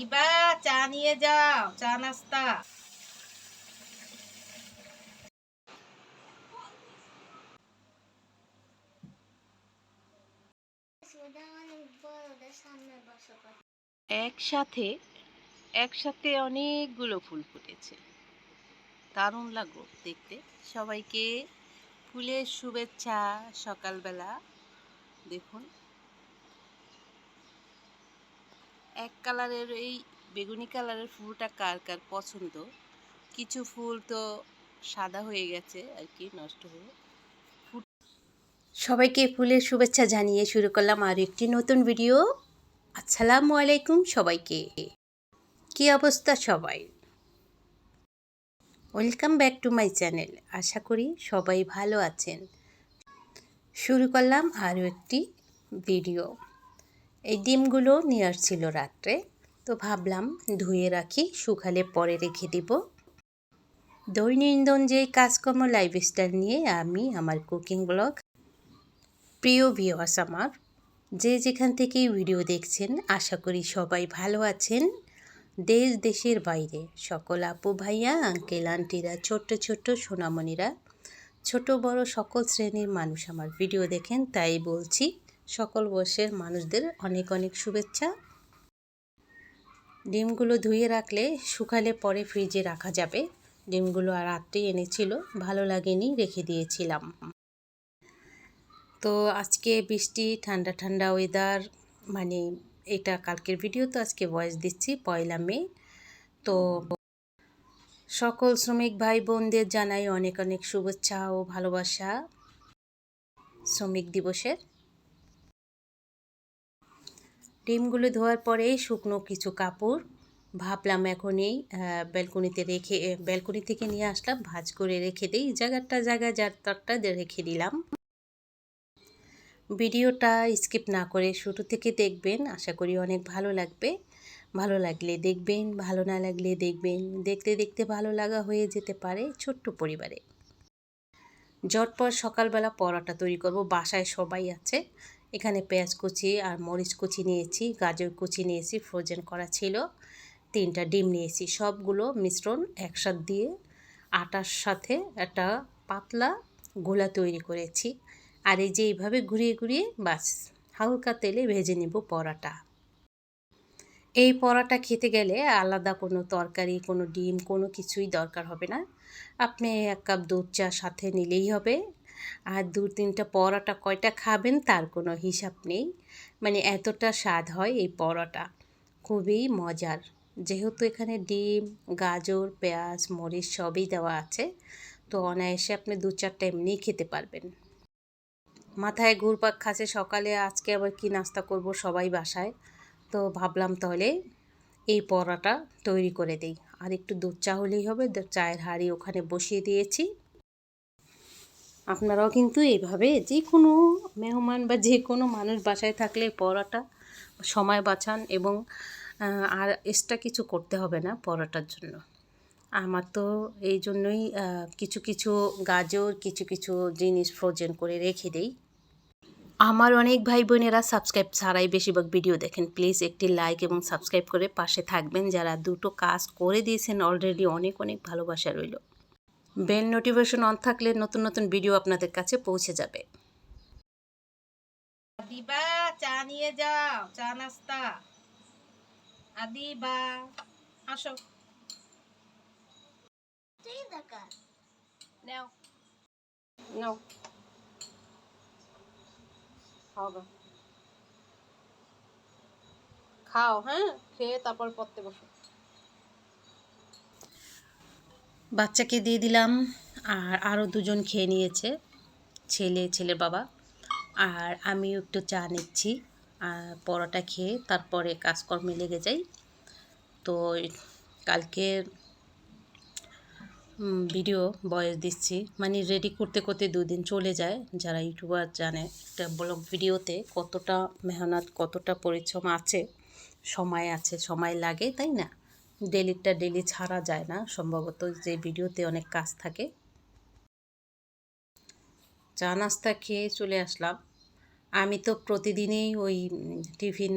দিবা? চা নিয়ে যাও, চা নাস্তা। একসাথে একসাথে অনেকগুলো ফুল ফুটেছে। দারুণ লাগল দেখতে। সবাইকে ফুলের শুভেচ্ছা সকালবেলা। দেখুন এক কালারের এই বেগুনি কালারের ফুলটা কার কার পছন্দ? কিছু ফুল তো সাদা হয়ে গেছে আর কি, নষ্ট হয়ে সবাইকে ফুলের শুভেচ্ছা জানিয়ে শুরু করলাম আর একটি নতুন ভিডিও। আসসালামু আলাইকুম সবাইকে। কি অবস্থা সবাই? Welcome back to my channel. আশা করি সবাই ভালো আছেন। শুরু করলাম আরও একটি ভিডিও। এই ডিমগুলো নিয়ে আসছিল রাত্রে। তো ভাবলাম ধুয়ে রাখি, শুকালে পরে রেখে দিব। দৈনন্দিন যে কাজকর্ম লাইফস্টাইল নিয়ে আমি, আমার কুকিং ব্লগ প্রিয় ভিওয়াস আমার, যে যেখান থেকে ভিডিও দেখছেন, আশা করি সবাই ভালো আছেন। দেশ, দেশের বাইরে, সকল আপু ভাইয়া আঙ্কেল আন্টিরা ছোট্ট ছোট্ট সোনামণিরা, ছোট, বড় সকল শ্রেণির মানুষ আমার ভিডিও দেখেন, তাই বলছি সকল বয়সের মানুষদের অনেক অনেক শুভেচ্ছা। ডিমগুলো ধুয়ে রাখলে শুকালে পরে ফ্রিজে রাখা যাবে। ডিমগুলো আর রাত্রেই এনেছিল, ভালো লাগেনি রেখে দিয়েছিলাম। তো আজকে বৃষ্টি, ঠান্ডা ঠান্ডা ওয়েদার মানে এটা কালকের ভিডিও তো আজকে ভয়েস দিচ্ছি পয়লা মে। তো সকল শ্রমিক ভাই বোনদের জানাই অনেক অনেক শুভেচ্ছা ও ভালোবাসা। শ্রমিক দিবসের ডিমগুলো ধোয়ার পরে শুকনো কিছু কাপড়, ভাবলাম এখন এই ব্যালকনিতে রেখে ব্যালকনি থেকে নিয়ে আসলাম, ভাজ করে রেখে দিই, জায়গাটা জায়গা যার তরটা রেখে দিলাম। ভিডিওটা স্কিপ না করে শুরু থেকে দেখবেন, আশা করি অনেক ভালো লাগবে। ভালো লাগলে দেখবেন, ভালো না লাগলে দেখবেন। দেখতে দেখতে ভালো লাগা হয়ে যেতে পারে ছোট্ট পরিবারে। জটপট সকালবেলা পরোটা তৈরি করব, বাসায় সবাই আছে। এখানে পেঁয়াজ কুচি আর মরিচ কুচি নিয়েছি, গাজর কুচি নিয়েছি, ফ্রোজেন করা ছিল। তিনটা ডিম নিয়েছি, সবগুলো মিশ্রণ একসাথ দিয়ে আটার সাথে একটা পাতলা গোলা তৈরি করেছি। আর এই যে এইভাবে ঘুরিয়ে ঘুরিয়ে বাস, হালকা তেলে ভেজে নেব পরাটা। এই পরাটা খেতে গেলে আলাদা কোনো তরকারি, কোনো ডিম, কোনো কিছুই দরকার হবে না। আপনি এক কাপ দুধ চা সাথে নিলেই হবে। আর দু তিনটা পরোটা কয়টা খাবেন তার কোনো হিসাব নেই। মানে এতটা স্বাদ হয় এই পরোটা। খুবই মজার। যেহেতু এখানে ডিম, গাজর, পেঁয়াজ, মরিচ সবই দেওয়া আছে, তো অনায়াসে আপনি দু চারটা এমনিই খেতে পারবেন। মাথায় ঘুরপাক খাচ্ছে সকালে, আজকে আবার কি নাস্তা করব সবাই বাসায়। তো ভাবলাম তাহলে এই পরোটা তৈরি করে দেই। আর একটু দুধ চা হলেই হবে চায়ের হাঁড়ি ওখানে বসিয়ে দিয়েছি। আপনারাও কিন্তু এইভাবে যে কোনো মেহমান বা যে কোনো মানুষ বাসায় থাকলে পরোটা সময় বাঁচান এবং আর এক্সট্রা কিছু করতে হবে না পরোটার জন্য। আমার তো এই জন্যই কিছু কিছু গাজর, কিছু কিছু জিনিস ফ্রোজেন করে রেখে দেই। আমার অনেক ভাই বোনেরা সাবস্ক্রাইব ছাড়াই বেশিরভাগ ভিডিও দেখেন। প্লিজ একটি লাইক এবং সাবস্ক্রাইব করে পাশে থাকবেন। যারা দুটো কাজ করে দিয়েছেন অলরেডি অনেক অনেক ভালোবাসা রইল। বেল নোটিফিকেশন অন থাকলে নতুন নতুন ভিডিও আপনাদের কাছে পৌঁছে যাবে। দিবা চা নিয়ে যাও, চা নাস্তা। আদিবা, আসো। খাও হ্যাঁ? খেয়ে তারপর পড়তে বসো। বাচ্চাকে দিয়ে দিলাম, আর আরও দুজন খেয়ে নিয়েছে, ছেলে, ছেলের বাবা। আর আমিও একটু চা নিচ্ছি, আর পরোটা খেয়ে তারপরে কাজকর্মে লেগে যাই। তো কালকের ভিডিও বয়স দিচ্ছি। মানে রেডি করতে করতে দুদিন চলে যায়। যারা ইউটিউবার জানে একটা ব্লগ ভিডিওতে কতটা মেহনত, কতটা পরিশ্রম আছে, সময় আছে, সময় লাগে, তাই না? ডেলিটা ডেলি ছাড়া যায় না। সম্ভবত যে ভিডিওতে অনেক কাজ থাকে। চা নাস্তা খেয়ে চলে আসলাম। আমি তো প্রতিদিনই ওই টিফিন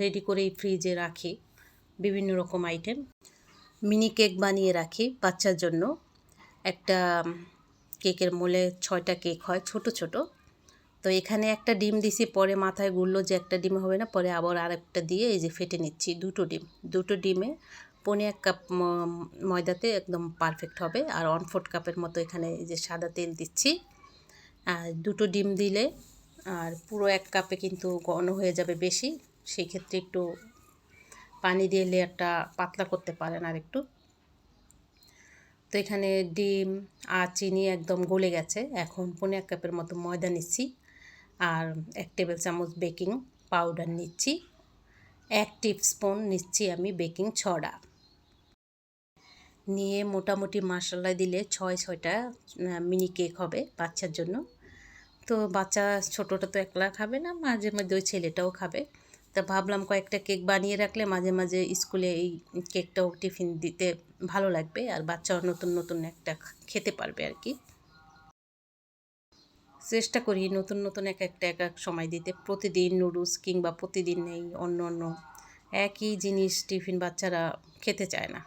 রেডি করেই ফ্রিজে রাখি। বিভিন্ন রকম আইটেম মিনি কেক বানিয়ে রাখি বাচ্চার জন্য। একটা কেকের মোলে ছয়টা কেক হয়, ছোট ছোট। তো এখানে একটা ডিম দিছি, পরে মাথায় গুললো যে একটা ডিম হবে না, পরে আবার আরেকটা দিয়ে এই যে ফেটে নিচ্ছি দুটো ডিম। দুটো ডিমে পনে এক কাপ ময়দাতে একদম পারফেক্ট হবে। আর ওয়ান ফোর্থ কাপের মতো এখানে এই যে সাদা তেল দিচ্ছি। আর দুটো ডিম দিলে আর পুরো এক কাপে কিন্তু ঘন হয়ে যাবে বেশি। সেই ক্ষেত্রে একটু পানি দিয়ে লেয়ারটা পাতলা করতে পারেন আর একটু তো এখানে ডিম আর চিনি একদম গলে গেছে। এখন পনে এক কাপের মতো ময়দা নিচ্ছি। আর এক টেবিল চামচ বেকিং পাউডার নিচ্ছি। এক টিস্পুন নিচ্ছি আমি বেকিং ছড়া নিয়ে মোটামুটি মশলা দিলে ছয়, ছয়টা মিনি কেক হবে বাচ্চার জন্য। তো বাচ্চা ছোটোটা তো একলা খাবে না, মাঝে মাঝে ওই ছেলেটাও খাবে। তা ভাবলাম কয়েকটা কেক বানিয়ে রাখলে মাঝে মাঝে স্কুলে এই কেকটাও টিফিন দিতে ভালো লাগবে, আর বাচ্চাও নতুন নতুন একটা খেতে পারবে আর কি। চেষ্টা করি নতুন নতুন এক একটা, এক এক সময় দিতে। প্রতিদিন নুডলস কিংবা প্রতিদিন এই অন্য অন্য একই জিনিস টিফিন বাচ্চারা খেতে চায় না।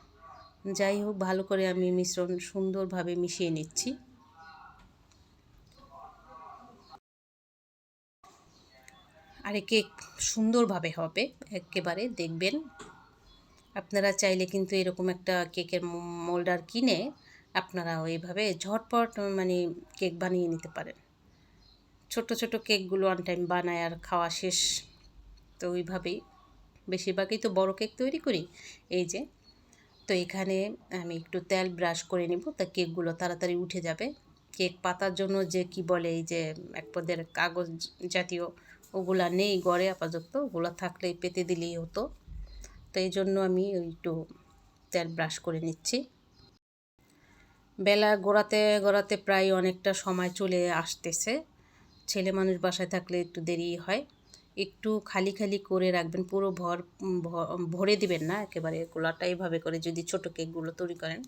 যাই হোক, ভালো করে আমি মিশ্রণ সুন্দরভাবে মিশিয়ে নিচ্ছি। আর কেক সুন্দরভাবে হবে, একেবারে দেখবেন। আপনারা চাইলে কিন্তু এরকম একটা কেকের মোল্ডার কিনে আপনারা ওইভাবে ঝটপট মানে কেক বানিয়ে নিতে পারেন। ছোট ছোট কেকগুলো অন টাইম বানায় আর খাওয়া শেষ। তো ওইভাবেই। বেশিরভাগই তো বড় কেক তৈরি করি। এই যে তো এখানে আমি একটু তেল ব্রাশ করে নিব। তা কেকগুলো তাড়াতাড়ি উঠে যাবে। কেক পাতার জন্য যে কি বলে, এই যে এক পদের কাগজ জাতীয় ওগুলা নেই গড়ে আপাতত, ওগুলো থাকলে পেতে দিলেই হতো। তো এই জন্য আমি একটু তেল ব্রাশ করে নিচ্ছি। বেলা গোড়াতে গোড়াতে প্রায় অনেকটা সময় চলে আসতেছে। ছেলে মানুষ বাসায় থাকলে একটু দেরি হয়। একটু খালি খালি করে রাখবেন, পুরো ভর ভরে দিবেন না, একেবারে গোলাটা এইভাবে করে যদি ছোটো কেকগুলো তৈরি করেন,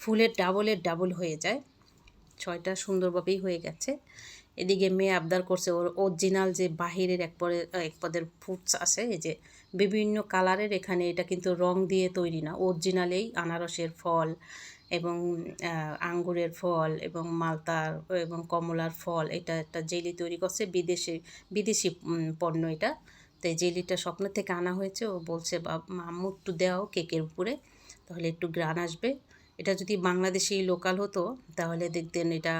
ফুলের ডাবলের ডাবল হয়ে যায়। ছয়টা সুন্দরভাবেই হয়ে গেছে। এদিকে মেয়ে আবদার করছে, ওর অরিজিনাল যে বাহিরের এক পরে, এক পদের ফুডস আছে, এই যে বিভিন্ন কালারের, এখানে এটা কিন্তু রং দিয়ে তৈরি না অরিজিনালেই আনারসের ফল এবং আঙ্গুরের ফল এবং মালতার এবং কমলার ফল, এটা একটা জেলি তৈরি করছে বিদেশি বিদেশি পণ্য এটা। তো এই জেলিটা স্বপ্ন থেকে আনা হয়েছে। ও বলছে "বাব- আম্মু একটু দেওয়াও কেকের উপরে, তাহলে একটু গ্রান আসবে। এটা যদি বাংলাদেশি লোকাল হতো, তাহলে দেখতেন এটা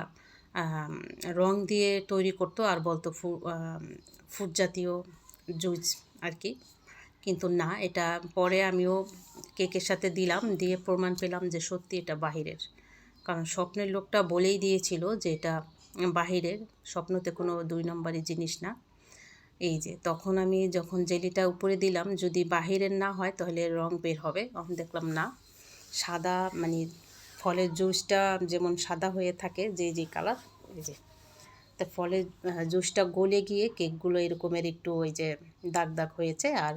রং দিয়ে তৈরি করতো, আর বলতো ফু ফুড জাতীয় জুস আর কি। কিন্তু না, এটা পরে আমিও কেকের সাথে দিলাম, দিয়ে প্রমাণ পেলাম যে সত্যি এটা বাহিরের। কারণ স্বপ্নের লোকটা বলেই দিয়েছিল যে এটা বাহিরের, স্বপ্নতে কোনো দুই নম্বরের জিনিস না। এই যে, তখন আমি যখন জেলিটা উপরে দিলাম, যদি বাহিরের না হয় তাহলে রং বের হবে। তখন দেখলাম না, সাদা মানে ফলের জুসটা যেমন সাদা হয়ে থাকে, যে যে কালার, এই যে। তা ফলের জুসটা গলে গিয়ে কেকগুলো এরকমের একটু ওই যে দাগ দাগ হয়েছে, আর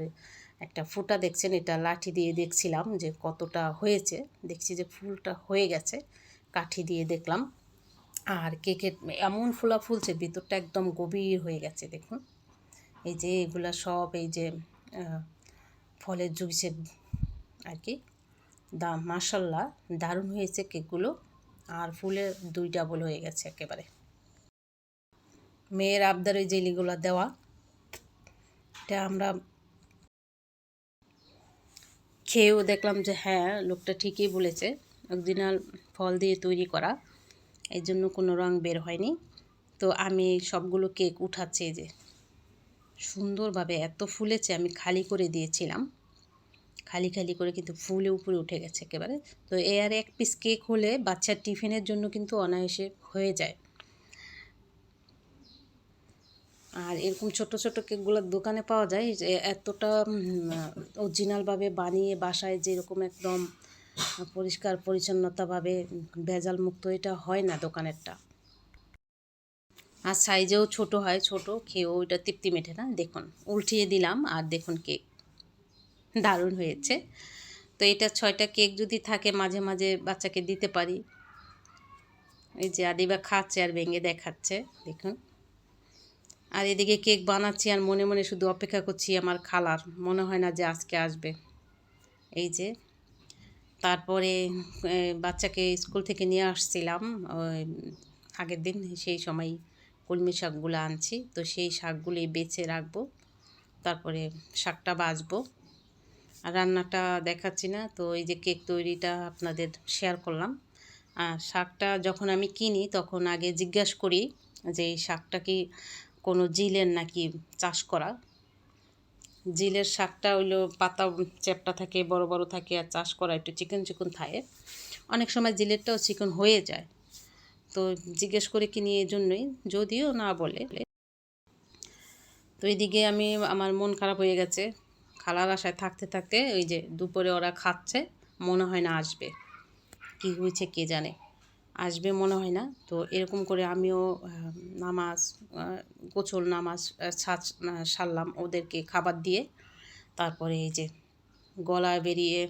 একটা ফুটা দেখছেন, এটা লাঠি দিয়ে দেখছিলাম যে কতটা হয়েছে। দেখছি যে ফুলটা হয়ে গেছে, কাঠি দিয়ে দেখলাম। আর কেকের এমন ফোলা ফুলছে, ভিতরটা একদম গভীর হয়ে গেছে, দেখুন। এই যে এগুলা সব, এই যে ফলের জুসের আর কি, দা মাসাল্লাহ দারুণ হয়েছে কেকগুলো। আর ফুলের দুই ডাবল হয়ে গেছে একেবারে। মেয়ের আবদার ওই জেলিগুলো দেওয়া, এটা আমরা খেয়েও দেখলাম যে হ্যাঁ লোকটা ঠিকই বলেছে। অরিজিনাল ফল দিয়ে তৈরি করা এই জন্য কোনো রং বের হয়নি। তো আমি সবগুলো কেক উঠাচ্ছি যে। সুন্দরভাবে এত ফুলেছে, আমি খালি করে দিয়েছিলাম। খালি খালি করে কিন্তু ফুলে উপরে উঠে গেছে একেবারে। তো এ আর এক পিস কেক হলে বাচ্চার টিফিনের জন্য কিন্তু অনায়াসে হয়ে যায়। আর এরকম ছোট ছোট কেকগুলো দোকানে পাওয়া যায় এতটা অরিজিনালভাবে বানিয়ে বাসায় যেরকম একদম পরিষ্কার, পরিচ্ছন্নতাভাবে ভেজাল মুক্ত এটা হয় না দোকানেরটা। আর সাইজেও ছোট হয়, ছোট খেয়েও এটা তৃপ্তি মেটে না। দেখুন, উল্টিয়ে দিলাম আর দেখুন কেক দারুণ হয়েছে। তো এটা ছয়টা কেক যদি থাকে মাঝে মাঝে বাচ্চাকে দিতে পারি। এই যে আদিবা খাচ্ছে আর ভেঙে দেখাচ্ছে, দেখুন। আর এদিকে কেক বানাচ্ছি আর মনে মনে শুধু অপেক্ষা করছি আমার খালার। মনে হয় না যে আজকে আসবে। এই যে, তারপরে বাচ্চাকে স্কুল থেকে নিয়ে আসছিলাম। আগের দিন সেই সময় কলমি শাকগুলো আনছি। তো সেই শাকগুলি বেছে রাখব। তারপরে শাকটা বাছবো আর রান্নাটা দেখাচ্ছি না। তো এই যে কেক তৈরিটা আপনাদের শেয়ার করলাম। আর শাকটা যখন আমি কিনি, তখন আগে জিজ্ঞাসা করি যে এই শাকটা কি কোনো জিলের নাকি চাষ করা। জিলের শাকটা হইল পাতা চ্যাপটা থাকে, বড় বড় থাকে আর চাষ করা একটু চিকন চিকন থাকে। অনেক সময় জিলেরটাও চিকন হয়ে যায়। তো জিজ্ঞেস করে কিনি এই জন্যই, যদিও না বলে। তো এইদিকে আমি, আমার মন খারাপ হয়ে গেছে। খালার আশায় থাকতে থাকতে ওই যে দুপুরে ওরা খাচ্ছে, মনে হয় না আসবে। কি হয়েছে কে জানে। আসবে মনে হয় না। তো এরকম করে আমিও নামাজ গোসল নামাজ আহ, সারলাম ওদেরকে খাবার দিয়ে। তারপরে এই যে গলা বেরিয়ে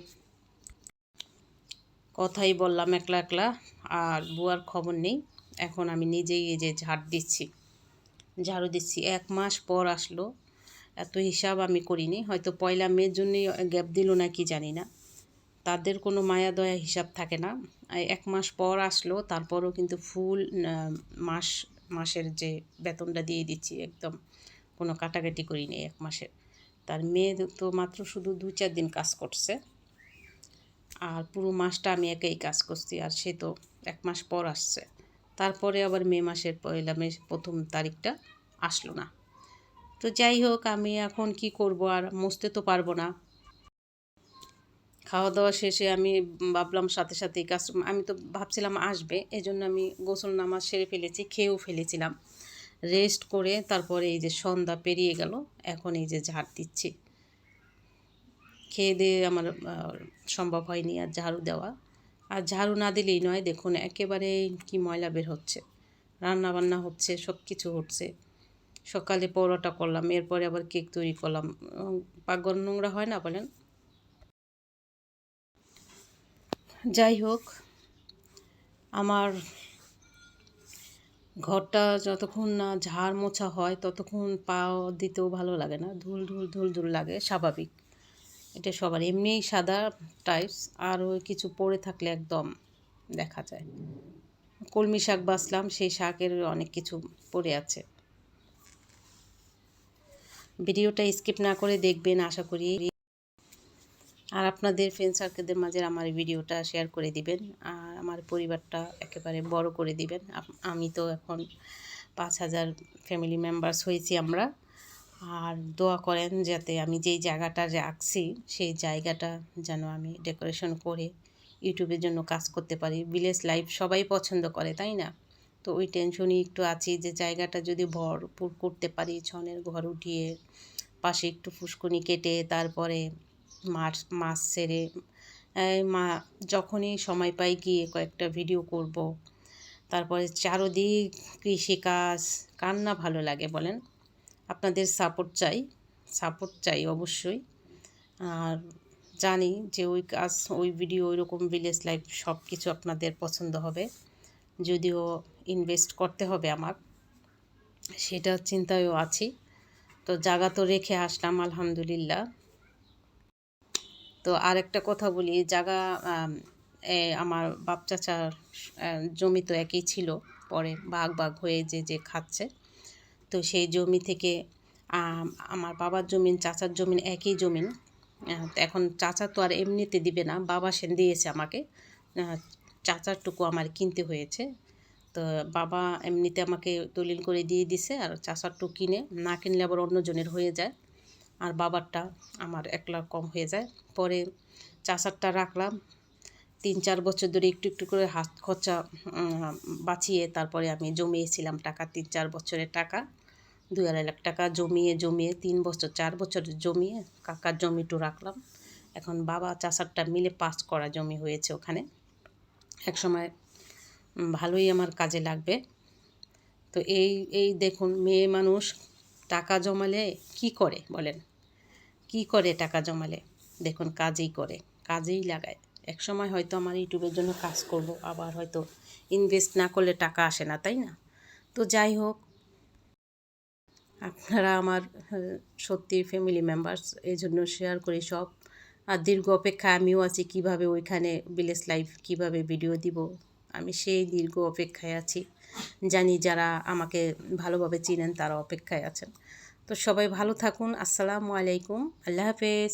কথাই বললাম একলা একলা আর বুয়ার খবর নেই। এখন আমি নিজেই এই যে ঝাড় দিচ্ছি ঝাড়ু দিচ্ছি। এক মাস পর আসলো এত হিসাব আমি করিনি। হয়তো পয়লা মেয়ের জন্যই গ্যাপ দিল না কি জানি না। তাদের কোনো মায়া দয়া হিসাব থাকে না। এক মাস পর আসলো, তারপরও কিন্তু ফুল মাস, মাসের যে বেতনটা দিয়ে দিচ্ছি একদম কোনো কাটাকাটি করিনি এক মাসের। তার মেয়ে তো মাত্র শুধু দু চার দিন কাজ করছে। আর পুরো মাসটা আমি একাই কাজ করছি, আর সে তো এক মাস পর আসছে। তারপরে আবার মে মাসের পয়লা মে, প্রথম তারিখটা আসলো না। তো যাই হোক, আমি এখন কি করব, আর মুছতে তো পারব না। খাওয়া দাওয়া শেষে আমি ভাবলাম সাথে সাথে কাজ, আমি তো ভাবছিলাম আসবে এই জন্য আমি গোসল নামাজ সেরে ফেলেছি, খেয়েও ফেলেছিলাম। রেস্ট করে তারপরে এই যে সন্ধ্যা পেরিয়ে গেল, এখন এই যে ঝাড় দিচ্ছি। খেয়ে দিয়ে আমার সম্ভব হয়নি আর ঝাড়ু দেওয়া। আর ঝাড়ু না দিলেই নয়, দেখুন একেবারে কি ময়লা বের হচ্ছে। রান্না বান্না হচ্ছে সব কিছু হচ্ছে। সকালে পরোটা করলাম, এরপরে আবার কেক তৈরি করলাম। পাকঘর নোংরা হয় না বলেন? যাই হোক, আমার ঘরটা যতক্ষণ না ঝাড় মোছা হয়, ততক্ষণ পা দিতেও ভালো লাগে না। ধুল ধুল ধুল ধুল লাগে, স্বাভাবিক। এটা সবার। এমনিই সাদা টাইপস আর ওই কিছু পড়ে থাকলে একদম দেখা যায়। কলমি শাক বাছলাম সেই শাকের অনেক কিছু পড়ে আছে। ভিডিওটা স্কিপ না করে দেখবেন, আশা করি। আর আপনাদের ফ্রেন্ড সার্কেলদের মাঝে আমার ভিডিওটা শেয়ার করে দিবেন। আর আমার পরিবারটা একেবারে বড় করে দিবেন। আমি তো এখন পাঁচ হাজার ফ্যামিলি মেম্বার্স হয়েছি আমরা। আর দোয়া করেন যাতে আমি যেই জায়গাটা রাখছি সেই জায়গাটা যেন আমি ডেকোরেশন করে ইউটিউবের জন্য কাজ করতে পারি। ভিলেজ লাইফ সবাই পছন্দ করে, তাই না? তো ওই টেনশনই একটু আছি যে জায়গাটা যদি ভরপুর করতে পারি, ছনের ঘর উঠিয়ে পাশে একটু ফুসকুনি কেটে তারপরে মাছ মাছ সেরে মা, যখনই সময় পাই গিয়ে কয়েকটা ভিডিও করব। তারপরে চারদিক কৃষিকাজ কার না ভালো লাগে বলেন? আপনাদের সাপোর্ট চাই সাপোর্ট চাই অবশ্যই। আর জানি যে ওই কাজ, ওই ভিডিও ওই রকম ভিলেজ লাইফ সব কিছু আপনাদের পছন্দ হবে। যদিও ইনভেস্ট করতে হবে আমার, সেটা চিন্তায়ও আছি। তো জায়গা তো রেখে আসলাম, আলহামদুলিল্লাহ। তো আর একটা কথা বলি জায়গা আমার বাপ চাচার জমি তো একই ছিল পরে ভাগ ভাগ হয়ে যে যে খাচ্ছে। তো সেই জমি থেকে আম, আমার বাবার জমিন চাচার জমিন একই জমিন। এখন চাচা তো আর এমনিতে দিবে না বাবা সেন দিয়েছে আমাকে। চাচারটুকু আমার কিনতে হয়েছে। তো বাবা এমনিতে আমাকে দলিল করে দিয়ে দিছে আর চাচারটু কিনে না কিনলে আবার অন্যজনের হয়ে যায়। আর বাবারটা আমার একলা কম হয়ে যায়। পরে চাষারটা রাখলাম। তিন চার বছর ধরে একটু একটু করে হাত খরচা বাঁচিয়ে তারপরে আমি জমিয়েছিলাম টাকা, তিন চার বছরের টাকা। দুই আড়াই লাখ টাকা জমিয়ে জমিয়ে তিন বছর, চার বছর জমিয়ে কাকার জমিটু রাখলাম। এখন বাবা চাষারটা মিলে পাস করা জমি হয়েছে ওখানে। এক সময় ভালোই আমার কাজে লাগবে। তো এই এই দেখুন, মেয়ে মানুষ টাকা জমালে কি করে বলেন? কি করে টাকা জমালে? দেখুন, কাজেই করে, কাজেই লাগায়। এক সময় হয়তো আমার ইউটিউবের জন্য কাজ করব, আবার হয়তো ইনভেস্ট না করলে টাকা আসে না, তাই না? তো যাই হোক, আপনারা আমার সত্যি ফ্যামিলি মেম্বার্স এই জন্য শেয়ার করি সব। আর দীর্ঘ অপেক্ষায় আমিও আছি, কীভাবে ওইখানে ভিলেজ লাইফ কীভাবে ভিডিও দিব, আমি সেই দীর্ঘ অপেক্ষায় আছি। জানি যারা আমাকে ভালোভাবে চিনেন তারা অপেক্ষায় আছেন। তো সবাই ভালো থাকুন। আসসালামু আলাইকুম। আল্লাহ হাফেজ।